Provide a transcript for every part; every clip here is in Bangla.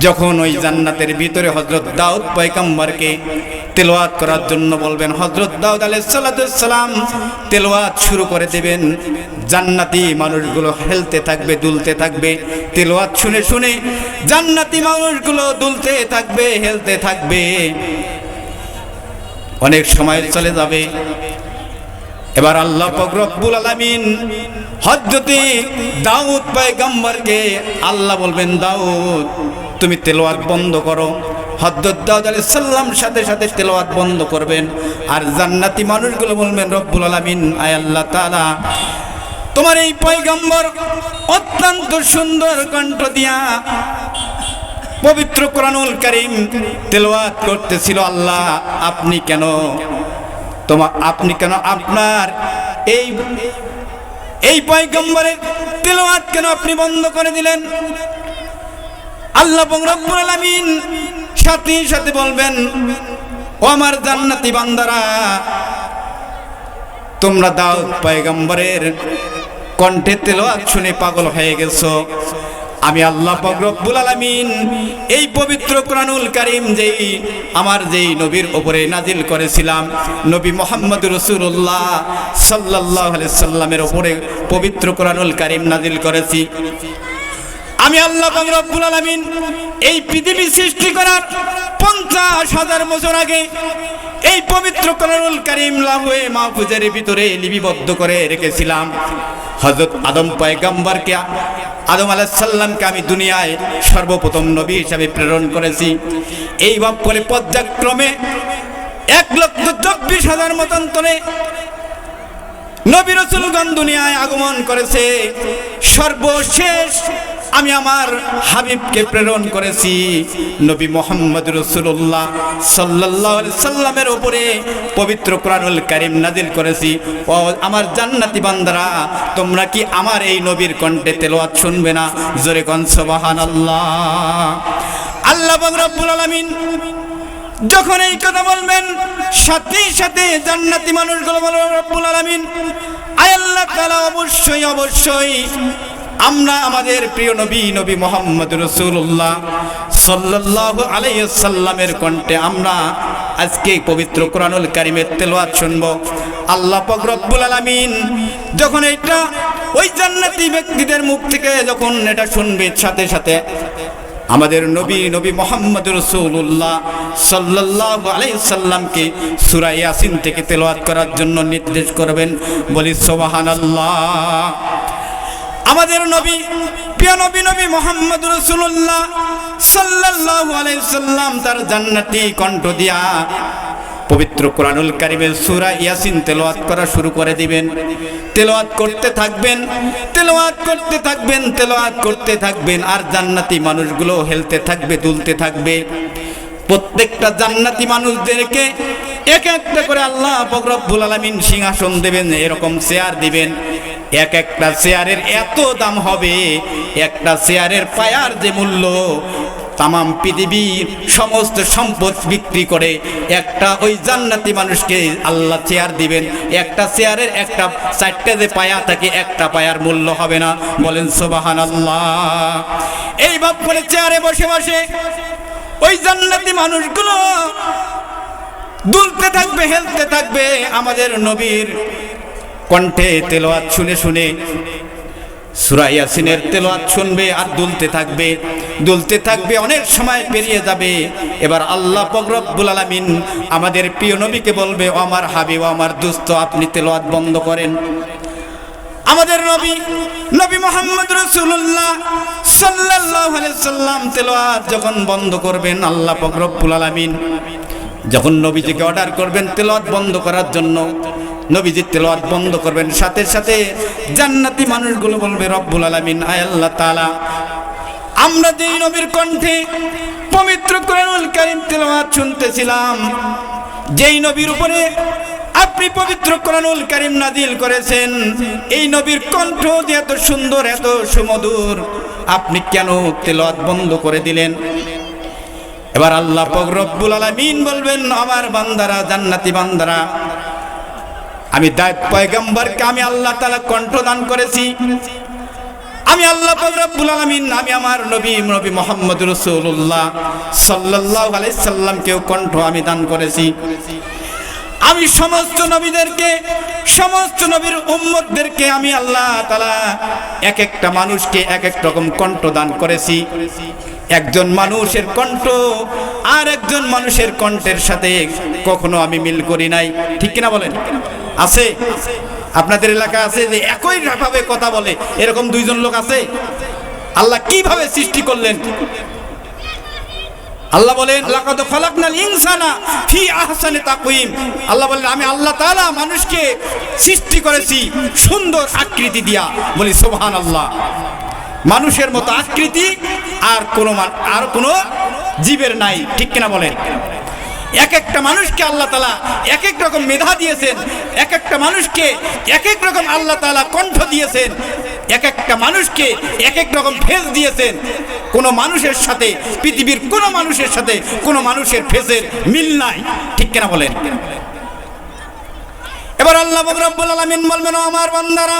যখন ওই জান্নাতের ভিতরে হজরত দাউদ পয়গম্বরকে তেলোয়াত করার জন্য বলবেন হজরত দাউদ আলাইসাল্লাম তেলোয়াত শুরু করে দেবেন। জান্নাতি মানুষগুলো হেলতে থাকবে, দুলতে থাকবে। তেলোয়াত শুনে শুনে জান্নাতি মানুষগুলো দুলতে থাকবে, হেলতে থাকবে। অনেক সময় চলে যাবে। এবার আল্লাহ রব্বুল আলামিন হযরতে দাউদ পয়গম্বরকে আল্লাহ বলবেন, দাউদ, তুমি তেলাওয়াত বন্ধ করো। হযরত দাউদ আলাইহিস সালাম সাথে সাথে তেলাওয়াত বন্ধ করবেন। আর জান্নাতি মানুষগুলো বলবেন, রব্বুল আলামিন, আয় আল্লাহ তাআলা, তোমার এই পয়গম্বর অত্যন্ত সুন্দর কণ্ঠ দিয়া পবিত্র কোরআনুল করিম তেলাওয়াত করতেছিল। আল্লাহ, আপনি কেন তোমার আপনি কেন আপনার এই এই পয়গম্বরের তেলাওয়াত কেন আপনি বন্ধ করে দিলেন? আল্লাহ রব্বুল আলামিন সাথে সাথে বলবেন, ও আমার জান্নাতি বান্দারা, তোমরা দাও পয়গম্বরের কণ্ঠে তেলাওয়াত শুনে পাগল হয়ে গেছো। আমি আল্লাহ রব্বুল আলামিন এই পবিত্র কোরআনুল কারীম যেই আমার যেই নবীর উপরে নাজিল করেছিলাম, নবী মোহাম্মদ রসুল্লাহ আলাইহি সাল্লামের উপরে পবিত্র কোরআনুল কারীম নাজিল করেছি। আমি আল্লাহ রব্বুল আলামিন এই পৃথিবী সৃষ্টি করার পঞ্চাশ হাজার বছর আগে এই পবিত্র কোরআনুল কারীম লাহুয়ে মাহফুজের ভিতরে লিপিবদ্ধ করে রেখেছিলাম। হযরত আদম পয়গম্বরকে, আদম আলাইসাল্লামকে আমি দুনিয়ায় সর্বপ্রথম নবী হিসাবে প্রেরণ করেছি। এই ভাব করে পর্যায়ক্রমে এক লক্ষ চব্বিশ হাজার মতান্তরে নবী রসুলগণ দুনিয়ায় আগমন করেছে। সর্বশেষ আমি আমার হাবিবকে প্রেরণ করেছি নবী মোহাম্মদ রসুল্লাহ সাল্লাহ সাল্লামের উপরে পবিত্র কোরআনুল কারিম নাজিল করেছি। ও আমার জান্নাতি বান্দারা, তোমরা কি আমার এই নবীর কণ্ঠে তেলোয়াত শুনবে না? জোরে কন সবাহান আল্লাহ আল্লাহ রব্বুল আলামিন যখন এই কথা বলবেন, সাথে সাথে জান্নাতি মানুষগুলো বলবে, রব্বুল আলামিন, আয় আল্লাহ তাআলা, অবশ্যই অবশ্যই আমরা আমাদের প্রিয় নবী নবী মোহাম্মদ রসুল্লাহ সাল্লাল্লাহু আলাইহি সাল্লামের কণ্ঠে আমরা আজকে পবিত্র কোরআনুল কারিমের তেলাওয়াত শুনব। আল্লাহ পাক রব্বুল আলামিন যখন এটা ওই জান্নাতি ব্যক্তিদের মুখ থেকে যখন এটা শুনবে, সাথে সাথে আমাদের নবী নবী মোহাম্মদ রসুল্লাহ সাল্লাহ আলাইসাল্লামকে সুরা ইয়াসিন থেকে তেলাওয়াত করার জন্য নির্দেশ করবেন। বলি সোবাহান আল্লাহ আমাদের নবী, প্রিয় নবী নবী মোহাম্মদ রসুল্লাহ সাল্লাহ আলাইসাল্লাম তার জান্নাতি কণ্ঠ দিয়া পবিত্র কোরআনুল কারিমের সূরা ইয়াসিন তেলাওয়াত করা শুরু করে দিবেন। তেলাওয়াত করতে থাকবেন, তেলাওয়াত করতে থাকবেন, তেলাওয়াত করতে থাকবেন আর জান্নাতি মানুষগুলো হেলতে থাকবে, দুলতে থাকবে। প্রত্যেকটা জান্নাতি মানুষদেরকে এক একটা করে আল্লাহ রব্বুল আলামিন সিংহাসন দেবেন, এরকম চেয়ার দিবেন। এক একটা চেয়ারের এত দাম হবে, একটা চেয়ারের পায়ার যে মূল্য, তামাম পৃথিবীর সমস্ত সম্পদ বিক্রি করে একটা ওই জান্নাতি মানুষকে আল্লাহ চেয়ার দিবেন। একটা চেয়ারের একটা চারটে যে পায়া থাকে, একটা পায়ার মূল্য হবে না। বলেন সোবাহান আল্লাহ এই ভাব করে চেয়ারে বসে বসে। ওই জান্নাতি মানুষগুলো দুলতে থাকবে, হেলতে থাকবে আমাদের নবীর কণ্ঠে তেলোয়াত শুনে শুনে। সুরা ইয়াসিনের তেলাওয়াত শুনবে আর দুলতে থাকবে। দুলতে থাকবে অনেক সময় পেরিয়ে যাবে। এবার আল্লাহ রব্বুল আলামিন আমাদের প্রিয় নবীকে বলবে, ও আমার হাবিব আমার দুস্থ আপনি তেলোয়াত বন্ধ করেন। আমাদের নবী নবী মোহাম্মদ রসুল্লাহ আলাইহি সাল্লাম তেলাওয়াত যখন বন্ধ করবেন, আল্লাহ রব্বুল আলামিন যখন নবীজিকে অর্ডার করবেন তেলাওয়াত বন্ধ করার জন্য, নবীজির তেলাওয়াত বন্ধ করবেন, সাথে সাথে জান্নাতি মানুষগুলো বলবে, রব্বুল আলামিন, আয় আল্লাহ তালা আমরা যেই নবীর কণ্ঠে পবিত্র কোরআনুল কারীম তেলাওয়াত শুনতেছিলাম, যেই নবীর উপরে আপনি পবিত্র কোরআনুল কারীম নাজিল করেছেন। এই নবীর কণ্ঠ যে এত সুন্দর, এত সুমধুর, আপনি কেন তেলাওয়াত বন্ধ করে দিলেন? এবার আল্লাহ রব্বুল আলামিন বলবেন, আমার বান্দারা, জান্নাতি বান্দারা, আমি পয়গম্বরকে আমি আল্লাহ তাআলা কণ্ঠ দান করেছি। আমি আল্লাহ রব্বুল আলামিন, আমি আমার নবী নবী মোহাম্মদ রাসূলুল্লাহ সাল্লাল্লাহু আলাইহি সাল্লামকেও কণ্ঠ আমি দান করেছি। আমি সমস্ত নবীদেরকে, সমস্ত নবীর উম্মতদেরকে আমি আল্লাহ তালা এক একটা মানুষকে এক এক রকম কণ্ঠ দান করেছি। একজন মানুষের কণ্ঠ আর একজন মানুষের কণ্ঠের সাথে কখনো আমি মিল করি নাই। ঠিক কিনা বলেন? আছে? আপনাদের এলাকা আছে যে একই ভাবে কথা বলে, এরকম দুইজন লোক আছে? আল্লাহ কীভাবে সৃষ্টি করলেন? আল্লাহ বলেন, লাকাদ খালাকনাল ইনসানা ফি আহসানি তাকওয়িম। আল্লাহ বলেন, আমি আল্লাহ তাআলা মানুষকে সৃষ্টি করেছি সুন্দর আকৃতি দিয়া। বলি, সুবহানাল্লাহ। মানুষের মতো আকৃতি আর কোনো আর কোনো জীবের নাই, ঠিক কিনা বলেন? এক একটা মানুষকে আল্লাহ তালা এক এক রকম মেধা দিয়েছেন এক একটা মানুষকে এক এক রকম আল্লাহ তালা কণ্ঠ দিয়েছেন। এক একটা মানুষকে এক এক রকম ফেস দিয়েছেন। কোনো মানুষের সাথে, পৃথিবীর কোনো মানুষের সাথে কোনো মানুষের ফেসের মিল নাই। ঠিক কিনা বলেন? এবার আল্লাহ রব্বুল আলামিন বলবেন আমার বান্দারা,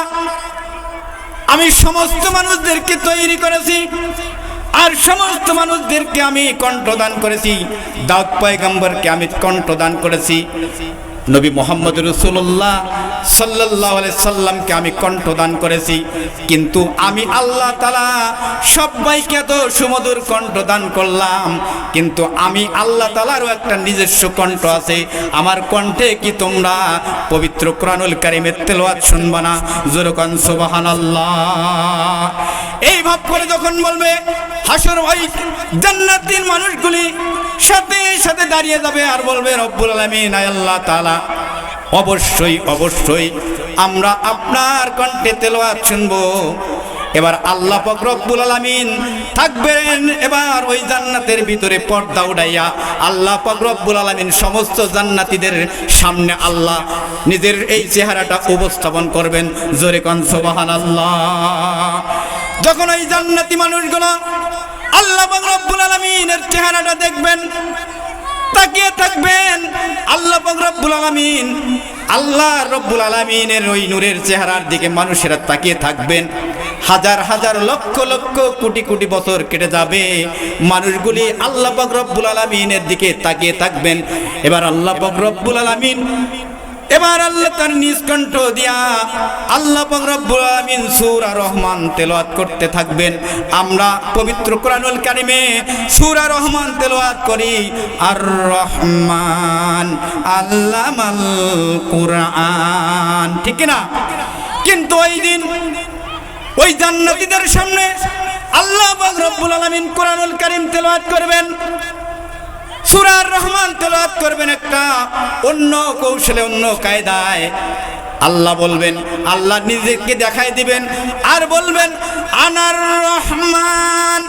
আমি সমস্ত মানুষদেরকে তৈরি করেছি আর সমস্ত মানুষদেরকে আমি কণ্ঠদান করেছি। দাউদ পয়গম্বরকে আমি কণ্ঠদান করেছি। নবী মোহাম্মদ রসুল্লাহ সাল্লাহ সাল্লামকে আমি কণ্ঠদান করেছি। কিন্তু আমি আল্লাহ তালা সবাইকে এত সুমধুর কণ্ঠদান করলাম। কিন্তু আমি আল্লাহ তালারও একটা নিজস্ব কণ্ঠ আছে। আমার কণ্ঠে কি তোমরা পবিত্র কোরআনুল কারিমের তেলোয়াত শুনবা না? জোরকান সুবাহান আল্লাহ এই ভাব করে যখন বলবে, হাসর ভাই জান্নাতির মানুষগুলি সাথে সাথে দাঁড়িয়ে যাবে আর বলবে, রব্বুল আলামিন আল্লাহ তাআলা, অবশ্যই অবশ্যই আমরা আপনার কণ্ঠে তেলাওয়াত শুনব। এবার আল্লাহ রব্বুল আলামিন থাকবেন, এবার ওই জান্নাতের ভিতরে পর্দা উড়াইয়া আল্লাহ রব্বুল আলামিন সমস্ত জান্নাতিদের সামনে আল্লাহ নিজের এই চেহারাটা উপস্থাপন করবেন। জোরে কন আল্লাহ যখন ওই জান্নাতি মানুষগুলো আল্লাহ রব্বুল আলামিনের চেহারাটা দেখবেন, তাকিয়ে থাকবেন। আল্লাহ রব্বুল আলামিন, আল্লাহ রব্বুল আলামিনের ওই নূরের চেহারার দিকে মানুষেরা তাকিয়ে থাকবেন। হাজার হাজার, লক্ষ লক্ষ, কোটি কোটি বছর কেটে যাবে। মানুষগুলি আল্লাহ রব্বুল আলামিনের দিকে তাকিয়ে থাকবেন। এবার আল্লাহ রব্বুল আলামিন এবার আল্লাহ তার নিজ কণ্ঠ দিয়া আল্লাহ রব্বুল আলামিন সূরা রহমান তেলাওয়াত করতে থাকবেন। আমরা পবিত্র কোরআনুল কারিমে সূরা রহমান তেলাওয়াত করি। আর রহমান আল্লামাল কুরআন। ঠিক না কিন্তু ওই দিন ওই জান্নাতীদের সামনে আল্লাহ রব্বুল আলামিন কোরআনুল কারীম তেলাওয়াত করবেন। সুরার রহমান তেলাওয়াত করবেন একটা অন্য কৌশলে, অন্য কায়দায়। আল্লাহ বলবেন, আল্লাহ নিজেকে দেখাই দিবেন আর বলবেন, আনার রহমান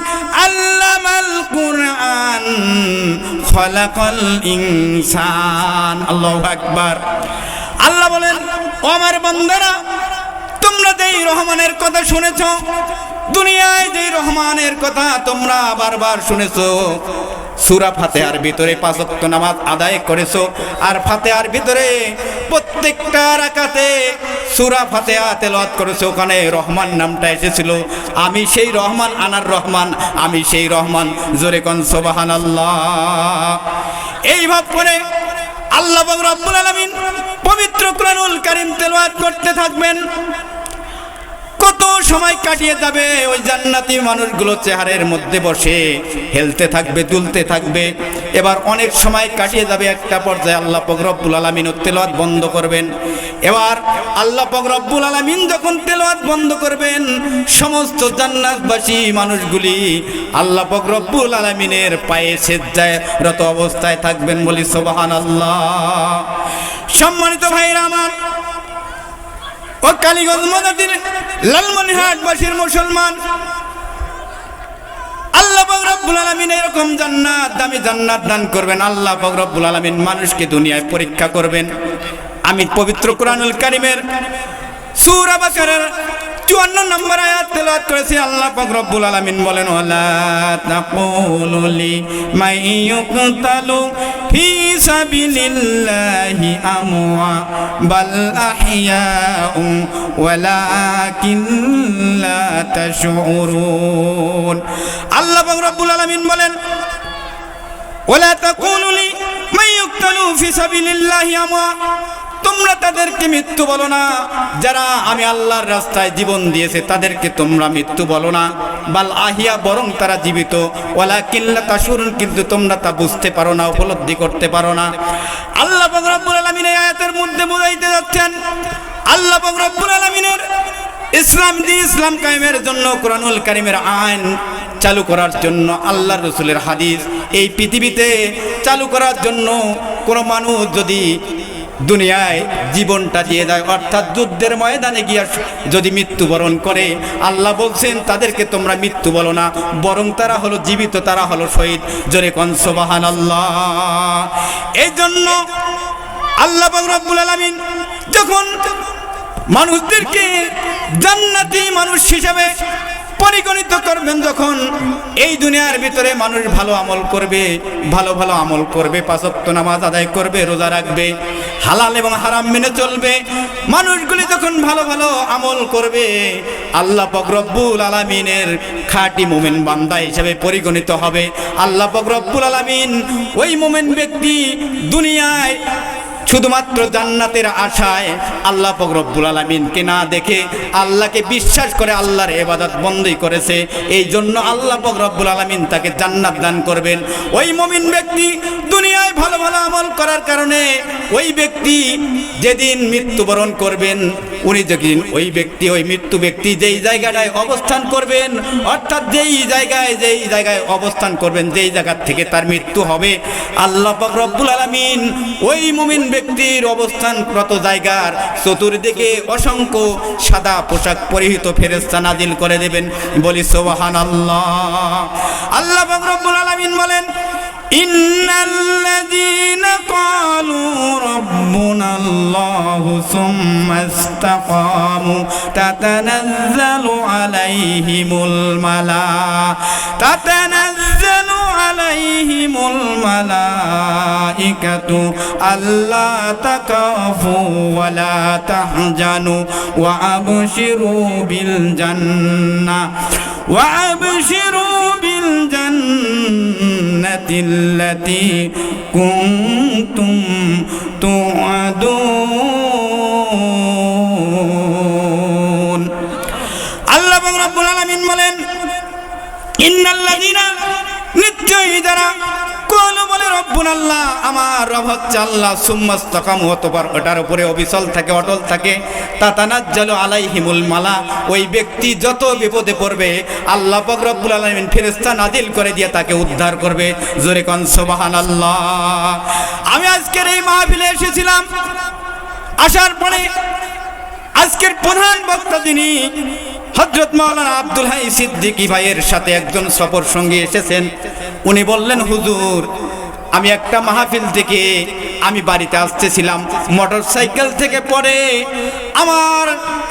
আল্লামাল কুরআন, খলাকাল ইনসান। আল্লাহু আকবার। আল্লাহ বলেন, ও আমার বান্দারা, তোমরা যেই রহমানের কথা শুনেছ, দুনিয়ায় যেই রহমানের কথা তোমরা বারবার শুনেছো সুরা ফাতেহার ভিতরে পাঁচক্ত নামাজ আদায় করেছ। আর ফাতেহার ভিতরে প্রত্যেকটা রাকাতে সুরা ফাতেহা তেলাওয়াত করেছ। ওখানে রহমান নামটা এসেছিল। আমি সেই রহমান, আনার রহমান, আমি সেই রহমান। জোরে কন সুবহানাল্লাহ। এই ভাব করে আল্লাহ রব্বুল আলামিন পবিত্র কোরআনুল কারীম তেলাওয়াত করতে থাকবেন। কত সময় কাটিয়ে যাবে? ওই জান্নাতি মানুষগুলো চেহারের মধ্যে বসে হেলতে থাকবে, দুলতে থাকবে। এবার অনেক সময় কাটিয়ে যাবে একটা পর্যায়ে আল্লাহ পাক রব্বুল আলামিন তেলাওয়াত বন্ধ করবেন। এবার আল্লাহ পাক রব্বুল আলামিন যখন তেলাওয়াত বন্ধ করবেন, সমস্ত জান্নাতবাসী মানুষগুলি আল্লাহ পাক রব্বুল আলামিনের পায়ে সেজ্জায় রত অবস্থায় থাকবেন বলি সোবাহান আল্লাহ সম্মানিত ভাইরা আমার ও কালীগঞ্জ মদাদিন লালমনিহাটবাসীর মুসলমান। আল্লাহ রব্বুল আলামিন এরকম জান্নাত, দামি জান্নাত দান করবেন। আল্লাহ রব্বুল আলামিন মানুষকে দুনিয়ায় পরীক্ষা করবেন। আমি পবিত্র কোরআনুল কারিমের সূরা বাকারার চুয়ান্ন নম্বর আয়াত তেলাওয়াত করেছি, আল্লাহ রব্বুল আলামিন বলেন, ওয়ালা তাকুলু লি মাই ইউকতালু ফি সাবিলিল্লাহি আমওয়া বাল আহইয়াউ ওয়ালাকিন লা তাশউরুন। আল্লাহ রব্বুল আলামিন বলেন, ওয়ালা তাকুলু লি মাই ইউকতালু ফি সাবিলিল্লাহি আমওয়া তোমরা তাদেরকে মৃত্যু বলো না। যারা আমি আল্লাহর রাস্তায় জীবন দিয়েছে, তাদেরকে তোমরা মৃত্যু বলো না। বাল আহিয়া বরং তারা জীবিত। ওলা কিল্লা তাসুরুন কিন্তু তোমরা তা বুঝতে পারো না, উপলব্ধি করতে পারো না। আল্লাহ পাক রব্বুল আলামিন এই আয়াতের মধ্যে বোঝাইতে যাচ্ছেন, আল্লাহ পাক রব্বুল আলামিনের ইসলাম দি ইসলাম কায়েমের জন্য কোরআনুল কারিমের আইন চালু করার জন্য আল্লাহ রসুলের হাদিস, এই পৃথিবীতে চালু করার জন্য কোনো মানুষ যদি দুনিয়ায় জীবনটা দিয়ে দেয়। অর্থাৎ যুদ্ধের ময়দানে গিয়া যদি মৃত্যুবরণ করে, আল্লাহ বলছেন, তাদেরকে তোমরা মৃত্যু বলো না, বরং তারা হলো জীবিত, তারা হলো শহীদ। জোরে কনসবাহান আল্লাহ এই জন্য আল্লাহ রব্বুল আলামিন যখন মানুষদেরকে জান্নাতি মানুষ হিসেবে পরিগণিত করবেন যখন, এই দুনিয়ার ভিতরে মানুষ ভালো আমল করবে, ভালো ভালো আমল করবে, পাঁচক্ত নামাজ আদায় করবে, রোজা রাখবে, হালাল এবং হারাম মেনে চলবে। মানুষগুলি যখন ভালো ভালো আমল করবে, আল্লাহ পাক রব্বুল আলামিনের খাঁটি মোমেন বান্দা হিসেবে পরিগণিত হবে। আল্লাহ পাক রব্বুল আলামিন ওই মোমেন ব্যক্তি দুনিয়ায় শুধুমাত্র জান্নাতের আশায় আল্লাহ ফকরব্বুল আলমিনকে না দেখে আল্লাহকে বিশ্বাস করে আল্লাহর এবাদত বন্দী করেছে এই জন্য আল্লাহ ফকরব্বুল আলমিন তাকে জান্নাত দান করবেন। ওই মমিন ব্যক্তি দুনিয়ায় ভালো ভালো আমল করার কারণে ওই ব্যক্তি যেদিন মৃত্যুবরণ করবেন, উনি যেদিন ওই ব্যক্তি, ওই মৃত্যু ব্যক্তি যেই জায়গাটায় অবস্থান করবেন, অর্থাৎ যেই জায়গায় যেই জায়গায় অবস্থান করবেন, যেই জায়গার থেকে তার মৃত্যু হবে, আল্লাহ রব্বুল আলামিন ওই মুমিন ব্যক্তির অবস্থানরত জায়গার চতুর্দিকে অসংখ্য সাদা পোশাক পরিহিত ফেরেস্তা নাজিল করে দেবেন। বলি সোবাহান আল্লাহ আল্লাহ রব্বুল আলামিন বলেন إن الذين قالوا ربنا الله ثم استقاموا تتنزل عليهم الملائكة تتنزل عليهم الملائكة ألا تخافوا ولا تحزنوا وأبشروا بالجنة وأبشروا بالجنة বিল জান্নাতি التي كنتم توعدون আল্লাহ রাব্বুল আলামিন বলেন ইন্নাল্লাযীনা নিশ্চয়ই যারা রব্বুন আল্লাহ, আমার ওটার উপরে অবিচল থাকে, অটল থাকে। তাতানাজ্জালু আলাইহিমুল মালা, ওই ব্যক্তি যত বিপদে পড়বে করে দিয়ে তাকে উদ্ধার করবে। জোরে আমি আজকের এই মাহফিলে এসেছিলাম। আসার পরে আজকের প্রধান বক্তা তিনি হজরত মাওলানা আব্দুল হাই সিদ্দিকি ভাইয়ের সাথে একজন সফর সঙ্গী এসেছেন। উনি বললেন, হুজুর, আমি একটা মাহফিল থেকে আমি বাড়িতে আসতেছিলাম। মোটর সাইকেল থেকে পরে আমার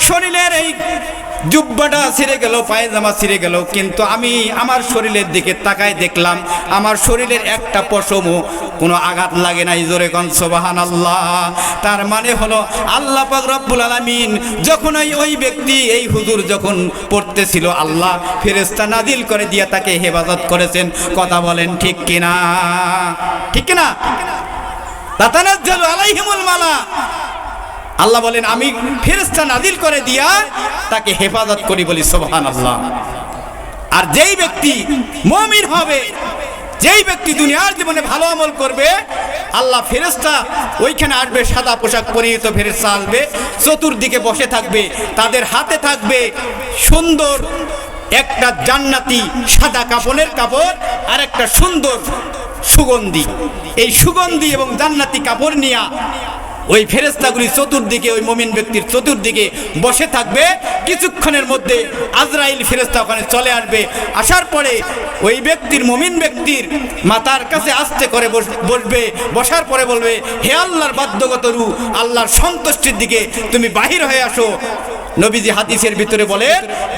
শরীরের এই জুব্বাটা ছিঁড়ে গেল, পায়জামা ছিঁড়ে গেল, কিন্তু আমি আমার শরীরের দিকে তাকায় দেখলাম, আমার শরীরের একটা পশমও কোনো আঘাত লাগে নাই, জোরে কন সোবাহান আল্লাহ তার মানে হলো, আল্লাহ পাক রব্বুল আলামিন যখন ওই ওই ব্যক্তি, এই হুজুর যখন পড়তেছিল, আল্লাহ ফেরেস্তা নাদিল করে দিয়ে তাকে হেফাজত করেছেন। কথা বলেন, ঠিক কিনা? ঠিক কিনা? মালা। আল্লাহ বলেন, আমি ফেরেস্তা নাদিল করে দিয়া তাকে হেফাজত করি বলি সোবহান আল্লাহ আর যেই ব্যক্তি মমিন হবে, যেই ব্যক্তি দুনিয়ার জীবনে ভালো আমল করবে, আল্লাহ ফেরেস্তা ওইখানে আসবে, সাদা পোশাক পরিহিত ফেরেস্তা আসবে, চতুর্দিকে বসে থাকবে, তাদের হাতে থাকবে সুন্দর একটা জান্নাতি সাদা কাপড়ের কাপড় আর একটা সুন্দর সুগন্ধি। এই সুগন্ধি এবং জান্নাতি কাপড় নিয়া ওই ফেরেস্তাগুলি চতুর্দিকে, ওই মমিন ব্যক্তির চতুর্দিকে বসে থাকবে। কিছুক্ষণের মধ্যে আজরাইল ফেরেস্তা ওখানে চলে আসবে। আসার পরে ওই ব্যক্তির, মমিন ব্যক্তির মাতার কাছে আস্তে করে বস- বসবে। বসার পরে বলবে, হে আল্লাহর বাধ্যগত রু আল্লাহর সন্তুষ্টির দিকে তুমি বাহির হয়ে আসো। নবীজি হাদিসের ভিতরে বলে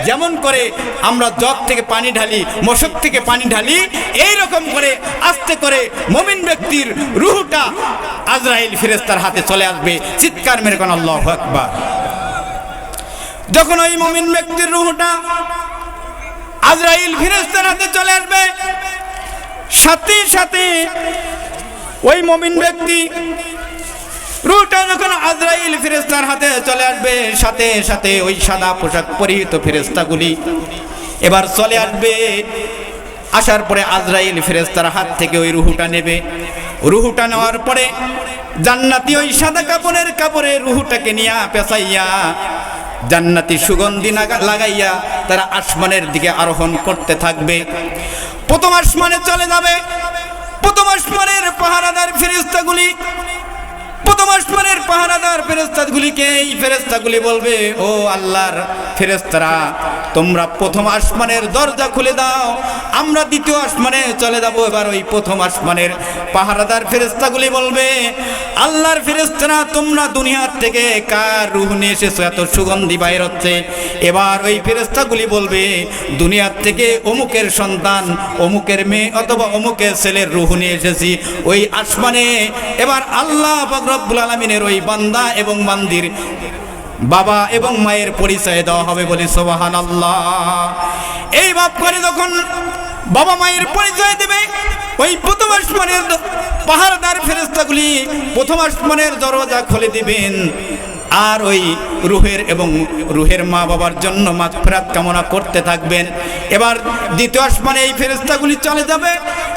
যেমন করে আমরা জগ থেকে পানি ঢালি, মশক থেকে পানি ঢালি এই রকম করে আস্তে করে মমিন ব্যক্তির রুহুটা আজরাইল ফিরেস্তার হাতে চলে আসবে। চিৎকার মেরে কোন, আল্লাহ আকবার। যখন ওই মমিন ব্যক্তির রুহুটা আজরাইল ফিরেস্তার হাতে চলে আসবে, সাথে সাথে ওই মমিন ব্যক্তি রুটা যখন আজরাইল ফেরেস্তার হাতে চলে আসবে, সাথে সাথে ওই সাদা পোশাক পরিহিত ফেরেস্তাগুলি এবার চলে আসবে। আসার পরে আজরাইল ফেরেস্তার হাত থেকে ওই রুহুটা নেবে। রুহুটা নেওয়ার পরে জান্নাতি ওই সাদা কাপড়ের কাপড়ে রুহুটাকে নিয়ে পেঁচাইয়া জান্নাতি সুগন্ধি লাগা- লাগাইয়া তারা আসমানের দিকে আরোহণ করতে থাকবে। প্রথম আসমানে চলে যাবে। প্রথম আসমানের পাহারাদার ফেরেস্তাগুলি প্রথম আসমানের পাহারাদার ফেরেস্তাগুলিকে এই ফেরেস্তাগুলি বলবে, ও আল্লাহর ফেরেস্তারা তোমরা প্রথম আসমানের দরজা খুলে দাও, আমরা দ্বিতীয় আসমানে চলে যাব। এবার ওই প্রথম আসমানের পাহারাদার ফেরেস্তাগুলি বলবে, আল্লাহর ফেরেস্তারা তোমরা দুনিয়ার থেকে কার রুহ নিয়ে এসেছ? এত সুগন্ধি বাইর হচ্ছে। এবার ওই ফেরেস্তাগুলি বলবে, দুনিয়ার থেকে অমুকের সন্তান, অমুকের মেয়ে অথবা অমুকের ছেলের রুহ নিয়ে এসেছি ওই আসমানে। এবার আল্লাহ রব্বুল আলমিনের ওই বান্দা এবং বান্দির বাবা এবং মায়ের পরিচয় দেওয়া হবে বলে সোবাহান আল্লাহ এই ভাব করে যখন বাবা মায়ের পরিচয় দেবে, ওই প্রথম আসমানের পাহাড়দার ফেরেস্তাগুলি প্রথম আসমানের দরজা খুলে দিবেন। আর ওই রুহের এবং রুহের মা বাবার জন্য মাগফিরাত কামনা করতে থাকবেন। এবার দ্বিতীয় আসমানে এই ফেরেস্তাগুলি চলে যাবে।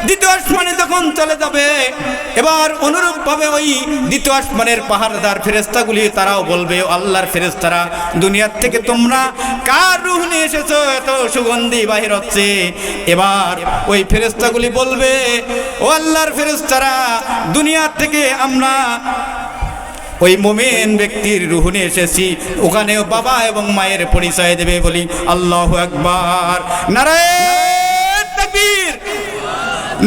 দ্বিতীয় আসমানে যখন চলে যাবে, এবার অনুরূপভাবে ওই দ্বিতীয় আসমানের পাহাড়দার ফেরেস্তাগুলি তারাও বলবে, "ও আল্লাহর ফেরেস্তারা দুনিয়ার থেকে তোমরা কার রুহ নিয়ে এসেছ? এত সুগন্ধি বাহির হচ্ছে। এবার ওই ফেরেস্তাগুলি বলবে, ও আল্লাহর ফেরেস্তারা দুনিয়ার থেকে আমরা ওই মোমেন ব্যক্তির রুহুনে এসেছি। ওখানেও বাবা এবং মায়ের পরিচয় দেবে বলি আল্লাহ একবার নারায়ণ তাকবীর!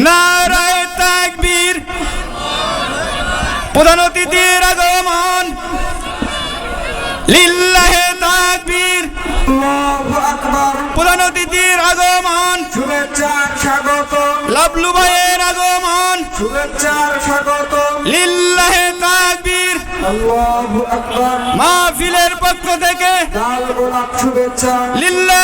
নারায়ণ তাকবীর! প্রধান অতিথির আগমন! লিল্লাহে তাকবীর! প্রধান অতিথির আগমন! শুভেচ্ছা স্বাগত! লাবলু ভাইয়ের আগমন! শুভেচ্ছা স্বাগত! লিল্লাহে তাকবীর! মাহফিলের পক্ষ থেকে শুভেচ্ছা। লিল্লা